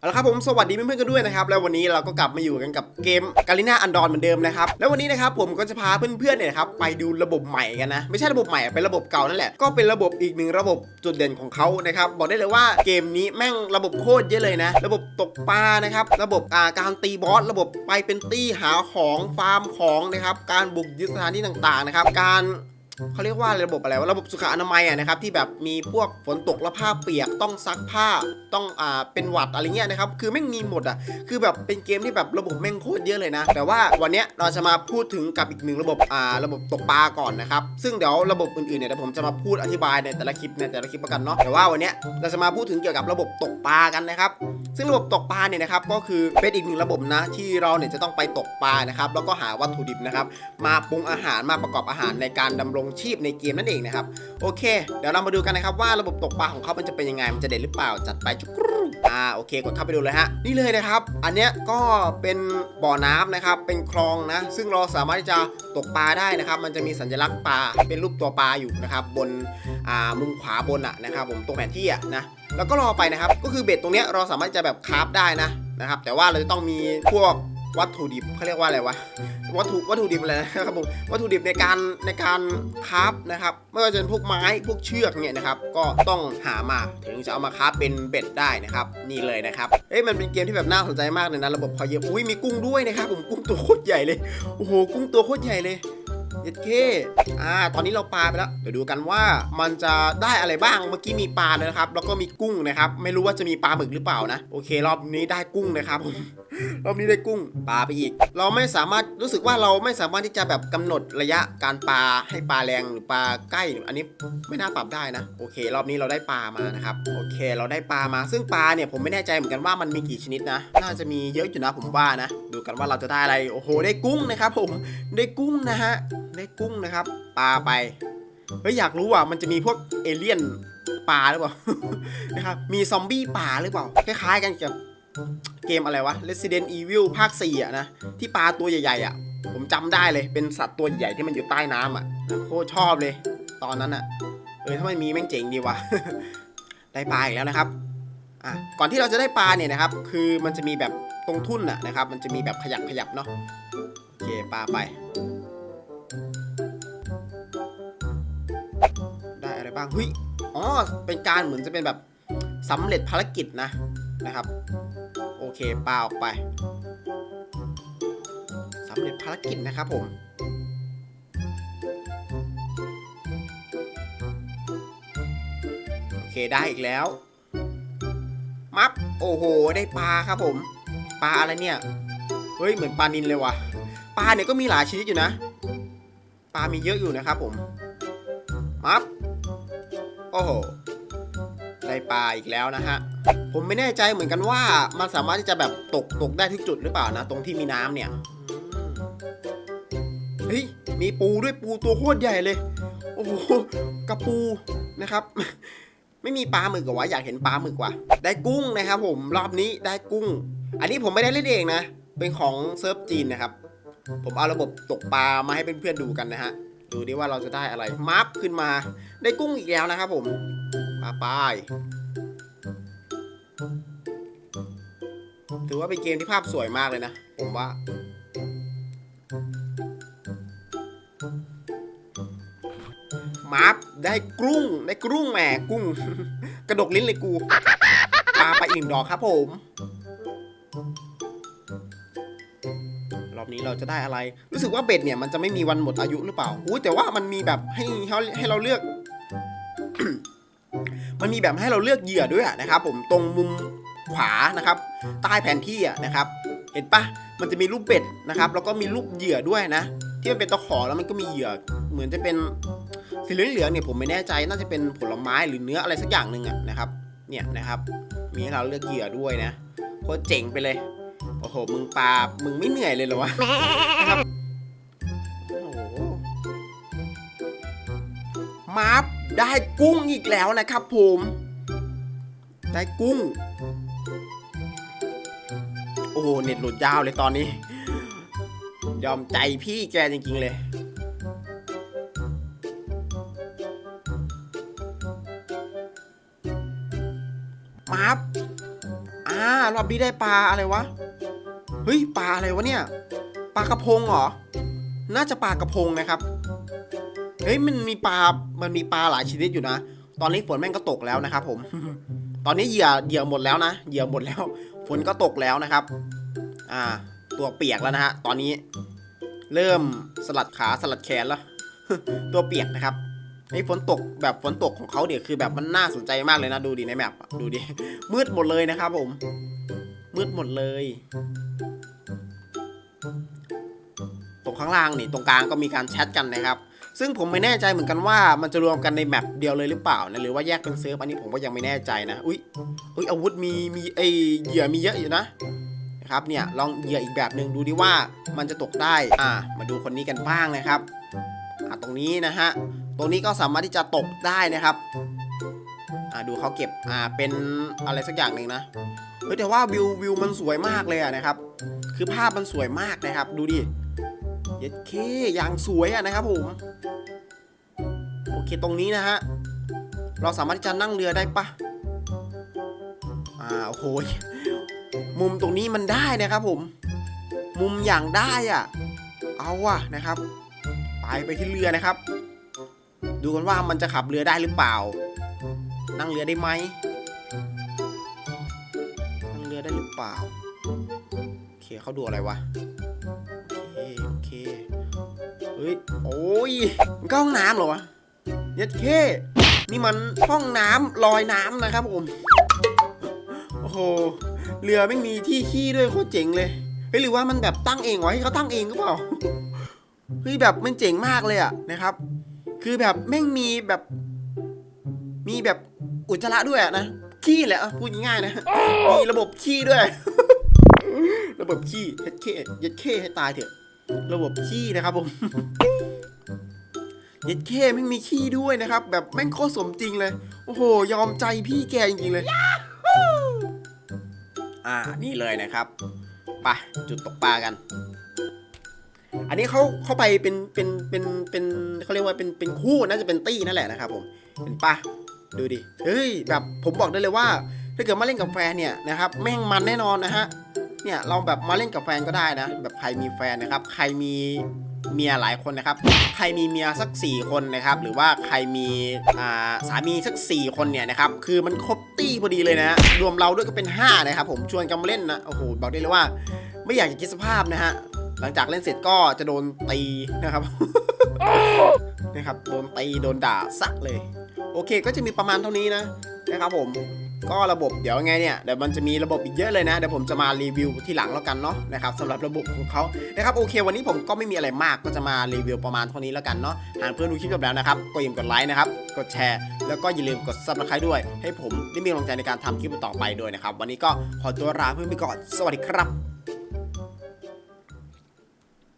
เอาละครับผมสวัสดีเพื่อนๆกันด้วยนะครับแล้ววันนี้เราก็กลับมาอยู่กันกับเกมกาลิน่าอันดอนเหมือนเดิมนะครับแล้ววันนี้นะครับผมก็จะพาเพื่อนๆเนี่ยครับไปดูระบบใหม่กันนะไม่ใช่ระบบใหม่เป็นระบบเก่านั่นแหละก็เป็นระบบอีกหนึ่งระบบจุดเด่นของเขานะครับบอกได้เลยว่าเกมนี้แม่งระบบโคตรเยอะเลยนะ ระบบตกปลานะครับระบบอาการตีบอสระบบไปเป็นตี้หาของฟาร์มของนะครับการบุกยึดสถานที่ต่างๆนะครับการ เขาเรียกว่าระบบอะไรวะระบบสุขอนามัยอะนะครับที่แบบมีพวกฝนตกแล้วผ้าเปียกต้องซักผ้าต้องอ่าเป็นหวัดอะไรเงี้ยนะครับคือแม่งมีหมดอะคือแบบเป็นเกมที่แบบระบบแม่งโคตรเยอะเลยนะ แต่ว่าวันเนี้ยเราจะมาพูดถึงกับอีกหนึ่งระบบอ่าระบบตกปลาก่อนนะครับซึ่งเดี๋ยวระบบอื่นๆเนี่ยเดี๋ยวผมจะมาพูดอธิบายในแต่ละคลิปในแต่ละคลิปประกันเนาะแต่ว่าวันเนี้ยเราจะมาพูดถึงเกี่ยวกับระบบตกปลากันนะครับซึ่งระบบตกปลาเนี่ยนะครับก็คือเป็นอีกหนึ่งระบบนะที่เราเนี่ยจะต้องไปตกปลานะครับแล้วก็หาวัตถุดิบนะครับมาปรุงอาหารมาประกอบอาหารในการดำรงชีพในเกมนั่นเองนะครับโอเค เดี๋ยวเรามาดูกันนะครับว่าระบบตกปลาของเขามันจะเป็นยังไงมันจะเด่นหรือเปล่าจัดไปจุกรูอ่าโอเคกดเข้าไปดูเลยฮะนี่เลยนะครับ อันเนี้ยก็เป็นบ่อน้ำนะครับเป็นคลองนะ ซึ่งเราสามารถที่จะตกปลาได้นะครับ มันจะมีสัญลักษณ์ปลาเป็นรูปตัวปลาอยู่นะครับบนอ่ามุมขวาบนอะนะครับผมตรงแผนที่อะนะแล้วก็รอไปนะครับ ก็คือเบ็ดตรงเนี้ยเราสามารถจะแบบคราฟได้นะนะครับ แต่ว่าเราจะต้องมีพวก วัตถุดิบเขาเรียกว่าอะไรวะวัตถุวัตถุดิบอะไรนะครับผมวัตถุดิบในการในการคราฟนะครับไม่ว่าจะเป็นพวกไม้พวกเชือกเนี่ยนะครับก็ต้องหามาถึงจะเอามาคราฟเป็นเบ็ดได้นะครับนี่เลยนะครับเอ้ยมันเป็นเกมที่แบบน่าสนใจมากเลยนะระบบพอเยอะอุ้ยมีกุ้งด้วยนะครับผมกุ้งตัวโคตรใหญ่เลยโอ้โหกุ้งตัวโคตรใหญ่เลยเย็ดเคอ่า ตอนนี้เราปลาไปแล้ว เดี๋ยวดูกันว่ามันจะได้อะไรบ้าง เมื่อกี้มีปลาเลยนะครับ แล้วก็มีกุ้งนะครับ ไม่รู้ว่าจะมีปลาหมึกหรือเปล่านะ โอเค รอบนี้ได้กุ้งนะครับผม รอบนี้ได้กุ้งปลาไปอีก เราไม่สามารถรู้สึกว่าเราไม่สามารถที่จะแบบกำหนดระยะการปลาให้ปลาแรงหรือปลาใกล้ อันนี้ไม่น่าปรับได้นะ โอเค รอบนี้เราได้ปลามานะครับ โอเค เราได้ปลามา ซึ่งปลาเนี่ยผมไม่แน่ใจเหมือนกันว่ามันมีกี่ชนิดนะ น่าจะมีเยอะอยู่นะผมว่านะ ดูกันว่าเราจะได้อะไร โอ้โห ได้กุ้งนะครับ ผม ได้กุ้งนะฮะ ได้กุ้งนะครับ ปลาไป เฮ้ยอยากรู้ว่ามันจะมีพวกเอเลี่ยนปลาหรือเปล่า นะครับ มีซอมบี้ปลาหรือเปล่า คล้ายๆกันกับ เกมอะไรวะ Resident Evil ภาค 4 อะนะ ที่ปลาตัวใหญ่ๆอะ ผมจำได้เลยเป็นสัตว์ตัวใหญ่ที่มันอยู่ใต้น้ำอะโคตรชอบเลย ตอนนั้นอะ เออถ้ามันมีแม่งเจ๋งดีว่ะได้ปลาอีกแล้วนะครับอะก่อนที่เราจะได้ปลาเนี่ยนะครับ คือมันจะมีแบบตรงทุ่นอะนะครับ มันจะมีแบบขยับขยับเนาะโอเคปลาไป ได้อะไรบ้างเฮ้ยอ๋อเป็นการเหมือนจะเป็นแบบสำเร็จภารกิจนะนะครับ เคปลาออกไปสำเร็จภารกิจนะครับผม โอเคได้อีกแล้ว มับโอ้โห ได้ปลาครับผม ปลาอะไรเนี่ย เฮ้ย เหมือนปลานินเลยว่ะ ปลาเนี่ยก็มีหลายชนิดอยู่นะ ปลามีเยอะอยู่นะครับผม มับโอ้โห ได้ปลาอีกแล้วนะฮะ ผมไม่แน่ใจเหมือนกันว่ามันสามารถที่จะแบบตกตกได้ทุกจุดหรือเปล่านะ ตรงที่มีน้ำเนี่ยเฮ้ยมีปูด้วยปูตัวโคตรใหญ่เลย โอ้โหกระปูนะครับ ไม่มีปลาหมึกเหรอวะอยากเห็นปลาหมึกว่ะได้กุ้งนะครับผมรอบนี้ได้กุ้ง อันนี้ผมไม่ได้เล่นเองนะ เป็นของเซิร์ฟจีนนะครับ ผมเอาระบบตกปลามาให้เพื่อนๆดูกันนะฮะดูดิว่าเราจะได้อะไรมัฟขึ้นมาได้กุ้งอีกแล้วนะครับผมปลาป้าย ถือว่าเป็นเกมที่ภาพสวยมากเลยนะ ผมว่า มาร์ฟได้กุ้งได้กุ้งแหมกุ้ง กระดกลิ้นเลยกูปาไปอีกดอกครับผม รอบนี้เราจะได้อะไร รู้สึกว่าเบ็ดเนี่ยมันจะไม่มีวันหมดอายุหรือเปล่าอุ้ยแต่ว่ามันมีแบบให้ให้ให้เราเลือก มันมีแบบให้เราเลือกเหยื่อด้วยนะครับผมตรงมุม ขวานะครับ ใต้แผนที่อะนะครับ เห็นปะมันจะมีรูปเป็ดนะครับ แล้วก็มีรูปเหยื่อด้วยนะ ที่มันเป็นตะขอแล้วมันก็มีเหยื่อ เหมือนจะเป็นสีเหลืองๆเนี่ยผมไม่แน่ใจน่าจะเป็นผลไม้หรือเนื้ออะไรสักอย่างหนึ่งอะนะครับ เนี่ยนะครับ มีให้เราเลือกเหยื่อด้วยนะโคตรเจ๋งไปเลยโอ้โหมึงปลามึงไม่เหนื่อยเลยเหรอวะนะครับโอ้โหมาร์ฟได้กุ้งอีกแล้วนะครับผม ได้กุ้ง โอ้โหเน็ตหลุดยาวเลยตอนนี้ ยอมใจพี่แกจริงๆเลยมาร์ฟอ่ารอบนี้ได้ปลาอะไรวะ เฮ้ยปลาอะไรวะเนี่ย ปลากระพงเหรอ น่าจะปลากระพงนะครับ เฮ้ยมันมีปลา มันมีปลาหลายชนิดอยู่นะ ตอนนี้ฝนแม่งก็ตกแล้วนะครับผม ตอนนี้เหยื่อเหยื่อหมดแล้วนะเหยื่อหมดแล้วฝนก็ตกแล้วนะครับ อ่า ตัวเปียกแล้วนะฮะตอนนี้ เริ่มสลัดขาสลัดแขนแล้ว ตัวเปียกนะครับไอ้ฝนตกแบบฝนตกของเขาเดี๋ยวคือแบบมันน่าสนใจมากเลยนะดูดิในแมปดูดิมืดหมดเลยนะครับผม มืดหมดเลย ตรงข้างล่างนี่ตรงกลางก็มีการแชทกันนะครับ ซึ่งผมไม่แน่ใจเหมือนกันว่ามันจะรวมกันในแมปเดียวเลยหรือเปล่านะหรือว่าแยกเป็นเซิร์ฟอันนี้ผมก็ยังไม่แน่ใจนะ อุ้ยอุ้ยอาวุธมีมีไอเหยื่อมีเยอะอยู่นะนะครับเนี่ยลองเหยื่ออีกแบบหนึ่งดูดิว่ามันจะตกได้อ่ามาดูคนนี้กันบ้างนะครับอ่าตรงนี้นะฮะตรงนี้ก็สามารถที่จะตกได้นะครับอ่าดูเขาเก็บอ่าเป็นอะไรสักอย่างหนึ่งนะเฮ้ยแต่ว่าวิววิวมันสวยมากเลยอะนะครับ คือภาพมันสวยมากนะครับ ดูดิ เย็ดเคอย่างสวยอะนะครับผมโอเคตรงนี้นะฮะเราสามารถที่จะนั่งเรือได้ปะอ่าโอ้โหยมุมตรงนี้มันได้นะครับผม มุมอย่างได้อะเอาอะนะครับ ไปไปที่เรือนะครับ ดูกันว่ามันจะขับเรือได้หรือเปล่า นั่งเรือได้ไหมนั่งเรือได้หรือเปล่าโอเคเขาดูอะไรวะโอเค โอเคเฮ้ยโอ้ยมันก็ห้องน้ำเหรอวะเย็ดเคนี่มันห้องน้ำลอยน้ำนะครับผมโอ้โหเรือไม่มีที่ขี้ด้วยโคตรเจ๋งเลยเฮ้ยหรือว่ามันแบบตั้งเองวะให้เขาตั้งเองหรือเปล่าเฮ้ยแบบมันเจ๋งมากเลยอะนะครับ คือแบบแม่งมีแบบ มีแบบอุจจาระด้วยอะนะขี้แหละอะพูดง่ายๆนะมีระบบขี้ด้วย ระบบขี้เย็ดเคเย็ดเคให้ตายเถอะ ระบบขี้นะครับผมเย็ดเคไม่งมีขี้ด้วยนะครับ แบบแม่งโคตรสมจริงเลย โอ้โห ยอมใจพี่แกจริงๆเลย อ่า นี่เลยนะครับไปจุดตกปลากัน อันนี้เขาเขาไปเป็นเป็นเป็นเป็นเขาเรียกว่าเป็นเป็นคู่น่าจะเป็นตี้นั่นแหละนะครับผมเห็นปะดูดิ เฮ้ยแบบผมบอกได้เลยว่า ถ้าเกิดมาเล่นกับแฟนเนี่ยนะครับ แม่งมันแน่นอนนะฮะ เนี่ยเราแบบมาเล่นกับแฟนก็ได้นะ แบบใครมีแฟนนะครับ ใครมีเมียหลายคนนะครับ ใครมีเมียสัก 4 คนนะครับ หรือว่าใครมีอ่าสามีสัก 4 คนเนี่ยนะครับ คือมันครบตี้พอดีเลยนะ รวมเราด้วยก็เป็น 5 นะครับ ผม ชวนกันมาเล่นนะ โอ้โห บอกได้เลยว่า ไม่อยากจะคิดสภาพนะฮะ หลังจากเล่นเสร็จก็จะโดนตีนะครับ นะครับ โดนตี โดนด่าซักเลย โอเค ก็จะมีประมาณเท่านี้นะ นะครับผม ก็ระบบเดี๋ยวไงเนี่ยเดี๋ยวมันจะมีระบบอีกเยอะเลยนะเดี๋ยวผมจะมารีวิวที่หลังแล้วกันเนาะนะครับสำหรับระบบของเขานะครับโอเค วันนี้ผมก็ไม่มีอะไรมากก็จะมารีวิวประมาณเท่านี้แล้วกันเนาะหากเพื่อนดูคลิปจบแล้วนะครับก็อย่าลืมกดไลค์นะครับกดแชร์ แล้วก็อย่าลืมกดซับสไครต์ด้วย ให้ผมได้มีกำลังใจในการทำคลิปต่อไปด้วยนะครับวันนี้ก็ขอตัวลาเพื่อนไปก่อนสวัสดีครับ